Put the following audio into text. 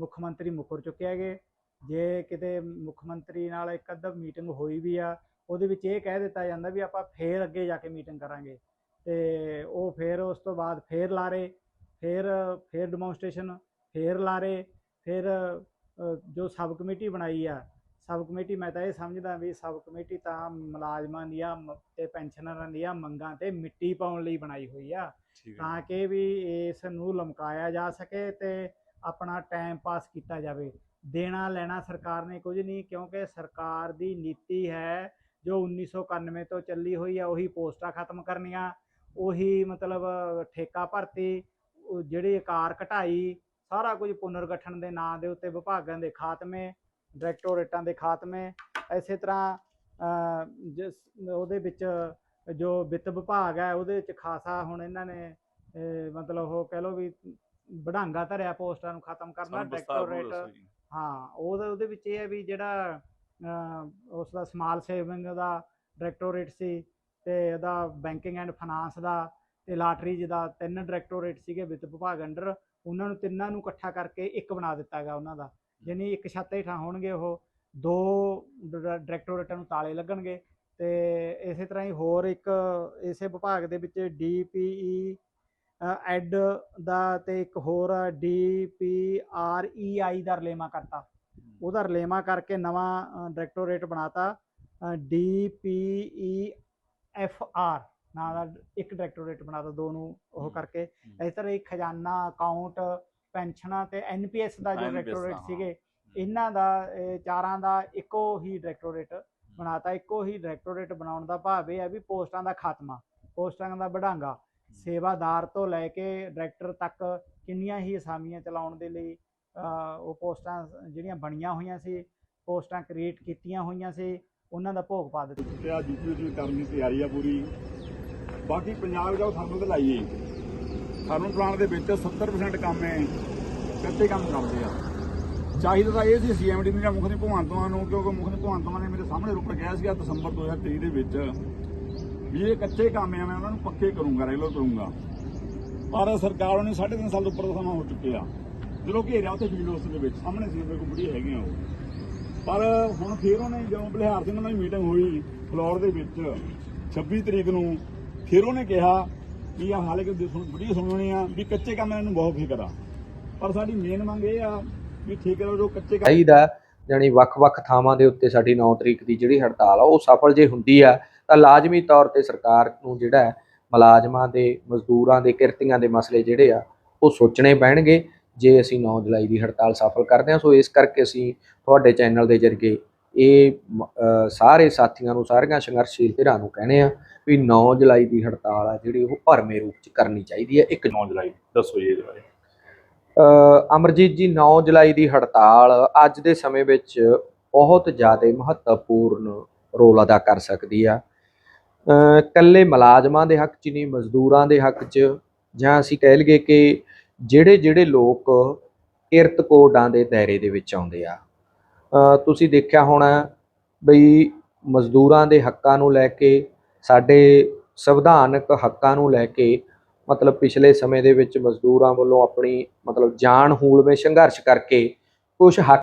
ਮੁੱਖ ਮੰਤਰੀ ਮੁਕਰ ਚੁੱਕੇ ਹੈਗੇ। ਜੇ ਕਿਤੇ ਮੁੱਖ ਮੰਤਰੀ ਨਾਲ ਇੱਕ ਅੱਧਾ ਮੀਟਿੰਗ ਹੋਈ ਵੀ ਆ ਉਹਦੇ ਵਿੱਚ ਇਹ ਕਹਿ ਦਿੱਤਾ ਜਾਂਦਾ ਵੀ ਆਪਾਂ ਫੇਰ ਅੱਗੇ ਜਾ ਕੇ ਮੀਟਿੰਗ ਕਰਾਂਗੇ। ਤੇ ਉਹ ਫੇਰ ਉਸ ਤੋਂ ਬਾਅਦ ਫੇਰ ਲਾਰੇ ਫੇਰ ਫੇਰ ਡੈਮੋਨਸਟ੍ਰੇਸ਼ਨ ਫੇਰ ਲਾਰੇ ਫਿਰ ਜੋ ਸਬ ਕਮੇਟੀ ਬਣਾਈ ਆ ਸਬ ਕਮੇਟੀ ਮੈਂ ਤਾਂ ਇਹ ਸਮਝਦਾ ਵੀ ਸਬ ਕਮੇਟੀ ਤਾਂ ਮੁਲਾਜ਼ਮਾਂ ਦੀਆਂ ਤੇ ਪੈਨਸ਼ਨਰਾਂ ਦੀਆਂ ਮੰਗਾਂ ਤੇ ਮਿੱਟੀ ਪਾਉਣ ਲਈ ਬਣਾਈ ਹੋਈ ਆ। ਤਾਂ ਕਿ ਵੀ ਇਸ ਨੂੰ ਲਮਕਾਇਆ ਜਾ ਸਕੇ ਤੇ ਆਪਣਾ ਟਾਈਮ ਪਾਸ ਕੀਤਾ ਜਾਵੇ। ਦੇਣਾ ਲੈਣਾ ਸਰਕਾਰ ਨੇ ਕੁਝ ਨਹੀਂ ਕਿਉਂਕਿ ਸਰਕਾਰ ਦੀ ਨੀਤੀ ਹੈ ਜੋ 1991 ਤੋਂ ਚੱਲੀ ਹੋਈ ਹੈ ਉਹੀ ਪੋਸਟਾਂ ਖਤਮ ਕਰਨੀਆਂ ਉਹੀ ਮਤਲਬ ਠੇਕਾ ਭਰਤੀ ਜਿਹੜੀ ਆਕਾਰ ਘਟਾਈ ਸਾਰਾ ਕੁਝ ਪੁਨਰਗਠਨ ਦੇ ਨਾਂ ਦੇ ਉੱਤੇ ਵਿਭਾਗਾਂ ਦੇ ਖਾਤਮੇ ਡਾਇਰੈਕਟੋਰੇਟਾਂ ਦੇ ਖਾਤਮੇ ਇਸੇ ਤਰ੍ਹਾਂ ਅ, ਜਿਸ ਉਹਦੇ ਵਿੱਚ ਜੋ ਵਿੱਤ ਵਿਭਾਗ ਹੈ ਉਹਦੇ ਵਿੱਚ ਖਾਸਾ ਹੁਣ ਇਹਨਾਂ ਨੇ ਮਤਲਬ ਉਹ ਕਹਿ ਲਓ ਵੀ ਵਡਾਂਗਾ ਧਰਿਆ ਪੋਸਟਾਂ ਨੂੰ ਖਤਮ ਕਰਨਾ ਸਾਨੂੰ ਦੱਸੋ ਜੀ। ਹਾਂ ਉਹਦੇ ਉਹਦੇ ਵਿੱਚ ਇਹ ਹੈ ਵੀ ਜਿਹੜਾ ਉਸ ਦਾ ਸਮਾਲ ਸੇਵਿੰਗ ਦਾ ਡਾਇਰੈਕਟੋਰੇਟ ਸੀ ਤੇ ਉਹਦਾ ਬੈਂਕਿੰਗ ਐਂਡ ਫਾਈਨਾਂਸ ਦਾ ਤੇ ਲਾਟਰੀਜ਼ ਦਾ ਤਿੰਨ ਡਾਇਰੈਕਟੋਰੇਟ ਸੀਗੇ ਵਿੱਤ ਵਿਭਾਗ ਅੰਡਰ ਉਹਨਾਂ ਨੂੰ ਤਿੰਨਾਂ ਨੂੰ ਇਕੱਠਾ ਕਰਕੇ ਇੱਕ ਬਣਾ ਦਿੱਤਾ ਗਿਆ ਉਹਨਾਂ ਦਾ। ਯਾਨੀ ਇੱਕ ਛੱਤ ਹੇਠਾਂ ਹੋਣਗੇ ਉਹ ਦੋ ਡਾਇਰੈਕਟੋਰੇਟਾਂ ਨੂੰ ਤਾਲੇ ਲੱਗਣਗੇ ਤੇ ਇਸੇ ਤਰ੍ਹਾਂ ਹੀ ਹੋਰ ਇੱਕ ਇਸੇ ਵਿਭਾਗ ਦੇ ਵਿੱਚ ਡੀਪੀਈ ਐਡ ਦਾ ਤੇ ਇੱਕ ਹੋਰ ਡੀਪੀਆਰਈਆਈ ਦਾ ਰਲੇਮਾ ਕਰਤਾ। ਉਹਦਾ ਰਲੇਮਾ ਕਰਕੇ ਨਵਾਂ ਡਾਇਰੈਕਟੋਰੇਟ ਬਣਾਤਾ ਡੀਪੀਈਐਫਆਰ ਨਾਂ ਦਾ ਇੱਕ ਡਾਇਰੈਕਟੋਰੇਟ ਬਣਾਤਾ ਦੋ ਨੂੰ ਉਹ ਕਰਕੇ। ਇਸ ਤਰ੍ਹਾਂ ਹੀ ਖਜ਼ਾਨਾ ਅਕਾਊਂਟ ਪੈਨਸ਼ਨਾਂ ਤੇ ਐਨਪੀਐਸ ਦਾ ਜੋ ਡਾਇਰੈਕਟੋਰੇਟ। ਸੀਗੇ ਇਹਨਾਂ ਦਾ ਚਾਰਾਂ ਦਾ ਇੱਕੋ ਹੀ ਡਾਇਰੈਕਟੋਰੇਟ ਬਣਾਤਾ। ਇੱਕੋ ਹੀ ਡਾਇਰੈਕਟੋਰੇਟ ਬਣਾਉਣ ਦਾ ਭਾਵ ਇਹ ਹੈ ਵੀ ਪੋਸਟਾਂ ਦਾ ਖਾਤਮਾ ਪੋਸਟਾਂ ਦਾ ਵਡਾਂਗਾ ਸੇਵਾਦਾਰ ਤੋਂ ਲੈ ਕੇ ਡਾਇਰੈਕਟਰ ਤੱਕ ਕਿੰਨੀਆਂ ਹੀ ਅਸਾਮੀਆਂ ਚਲਾਉਣ ਦੇ ਲਈ ਉਹ ਪੋਸਟਾਂ ਜਿਹੜੀਆਂ ਬਣੀਆਂ ਹੋਈਆਂ ਸੀ ਪੋਸਟਾਂ ਕ੍ਰੀਏਟ ਕੀਤੀਆਂ ਹੋਈਆਂ ਸੀ ਉਹਨਾਂ ਦਾ ਭੋਗ ਪਾ ਦਿੱਤਾ। ਤੇ ਆ ਯੂਪੀ ਵਿੱਚ ਵੀ ਕਰਨ ਦੀ ਤਿਆਰੀ ਆ ਪੂਰੀ। ਬਾਕੀ ਪੰਜਾਬ ਜਾਓ ਸਾਨੂੰ ਤੇ ਲਾਈਏ। ਸਾਨੂੰ ਪਲਾਨ ਦੇ ਵਿੱਚ 70% ਕੰਮ ਹੈ ਕੱਚੇ ਕੰਮ ਕਰਦੇ ਆ। ਚਾਹੀਦਾ ਤਾਂ ਇਹ ਸੀ ਸੀਐਮਡੀ ਨੂੰ ਜਾਂ ਮੁੱਖ ਮਾਨ ਨੂੰ ਕਿਉਂਕਿ ਮੁੱਖ ਮਾਨ ਨੇ ਮੇਰੇ ਸਾਹਮਣੇ ਰੂਪ ਕਿਹਾ ਸੀਗਾ ਦਸੰਬਰ 2023 ਦੇ ਵਿੱਚ। ਵੀ ਇਹ ਕੱਚੇ ਕੰਮ ਆ, ਮੈਂ ਉਹਨਾਂ ਨੂੰ ਪੱਕੇ ਕਰੂੰਗਾ ਰੈਗੂਲਰ ਕਰੂੰਗਾ। ਪਰ ਸਰਕਾਰ ਨੇ 3.5 ਸਾਲ ਤੋਂ ਉੱਪਰ ਦਾ ਸਮਾਂ ਹੋ ਚੁੱਕਿਆ। ਜਦੋਂ ਘੇਰਿਆ ਉੱਥੇ ਫੀਲਡ ਹਾਊਸ ਦੇ ਵਿੱਚ, ਸਾਹਮਣੇ ਸੀ, ਮੇਰੇ ਕੋਲ ਬੁੜੀ ਹੈਗੇ ਆ ਉਹ। ਪਰ ਹੁਣ ਫੇਰ ਉਹਨੇ ਜਦੋਂ ਬਲਿਹਾਰ ਸਿੰਘ ਨਾਲ ਮੀਟਿੰਗ ਹੋਈ, ਫਲੋਰ ਦੇ ਵਿੱਚ 26 ਤਰੀਕ ਨੂੰ, ਫਿਰ ਉਹਨੇ ਕਿਹਾ ਵੀ ਆ ਹਾਲੇ ਕਿ ਸੁਣ ਬੜੀ ਸੁਣਨੀ ਆ, ਵੀ ਕੱਚੇ ਕੰਮ ਇਹਨਾਂ ਨੂੰ ਬਹੁਤ ਫਿਕਰ ਆ। ਪਰ ਸਾਡੀ ਮੇਨ ਮੰਗ ਇਹ ਆ ਵੀ ਠੇਕੇਦਾਰ ਜੋ ਕੱਚੇ ਕੰਮ ਚਾਹੀਦਾ, ਜਾਣੀ ਵੱਖ-ਵੱਖ ਥਾਵਾਂ ਦੇ ਉੱਤੇ ਸਾਡੀ 9 ਤਰੀਕ ਦੀ ਜਿਹੜੀ ਹੜਤਾਲ ਆ, ਉਹ ਸਫਲ ਜੇ ਹੁੰਦੀ ਆ ਤਾਂ ਲਾਜ਼ਮੀ ਤੌਰ ਤੇ ਸਰਕਾਰ ਨੂੰ ਜਿਹੜਾ ਮੁਲਾਜ਼ਮਾਂ ਦੇ ਮਜ਼ਦੂਰਾਂ ਦੇ ਕਿਰਤੀਆਂ ਦੇ ਮਸਲੇ ਜਿਹੜੇ ਆ ਉਹ ਸੋਚਣੇ ਪੈਣਗੇ ਜੇ ਅਸੀਂ 9 ਜੁਲਾਈ ਦੀ ਹੜਤਾਲ ਸਫਲ ਕਰਦੇ ਹਾਂ। ਸੋ ਇਸ ਕਰਕੇ ਅਸੀਂ ਤੁਹਾਡੇ ਚੈਨਲ ਦੇ ਜ਼ਰੀਏ ਇਹ ਸਾਰੇ ਸਾਥੀਆਂ ਨੂੰ ਸਾਰੀਆਂ ਸੰਘਰਸ਼ੀਲ ਧਿਰਾਂ ਨੂੰ ਕਹਿੰਦੇ ਆ ਵੀ 9 ਜੁਲਾਈ ਦੀ ਹੜਤਾਲ ਆ ਜਿਹੜੀ ਉਹ ਭਰਮੇ ਰੂਪ ਚ ਕਰਨੀ ਚਾਹੀਦੀ ਹੈ। ਇੱਕ 9 ਜੁਲਾਈ ਦੱਸੋ ਜੀ ਇਹਦੇ ਬਾਰੇ। ਅ, ਅਮਰਜੀਤ ਜੀ 9 ਜੁਲਾਈ ਦੀ ਹੜਤਾਲ ਅੱਜ ਦੇ ਸਮੇਂ ਵਿੱਚ ਬਹੁਤ ਜ਼ਿਆਦਾ ਮਹੱਤਵਪੂਰਨ ਰੋਲ ਅਦਾ ਕਰ ਸਕਦੀ ਆ। ਅ, ਇਕੱਲੇ ਮੁਲਾਜ਼ਮਾਂ ਦੇ ਹੱਕ 'ਚ ਨਹੀਂ ਮਜ਼ਦੂਰਾਂ ਦੇ ਹੱਕ 'ਚ। ਜਾਂ ਅਸੀਂ ਕਹਿ ਲਈਏ ਕਿ ਜਿਹੜੇ ਜਿਹੜੇ ਲੋਕ ਕਿਰਤ ਕੋਡਾਂ ਦੇ ਦਾਇਰੇ ਦੇ ਵਿੱਚ ਆਉਂਦੇ ਆ। ਤੁਸੀਂ ਦੇਖਿਆ ਹੋਣਾ ਬਈ ਮਜ਼ਦੂਰਾਂ ਦੇ ਹੱਕਾਂ ਨੂੰ ਲੈ ਕੇ ਸਾਡੇ ਸੰਵਿਧਾਨਕ ਹੱਕਾਂ ਨੂੰ ਲੈ ਕੇ ਮਤਲਬ ਪਿਛਲੇ ਸਮੇਂ ਦੇ ਵਿੱਚ ਮਜ਼ਦੂਰਾਂ ਵੱਲੋਂ ਆਪਣੀ ਮਤਲਬ ਜਾਨ ਹੂਲਵੇਂ ਸੰਘਰਸ਼ ਕਰਕੇ ਕੁਝ ਹੱਕ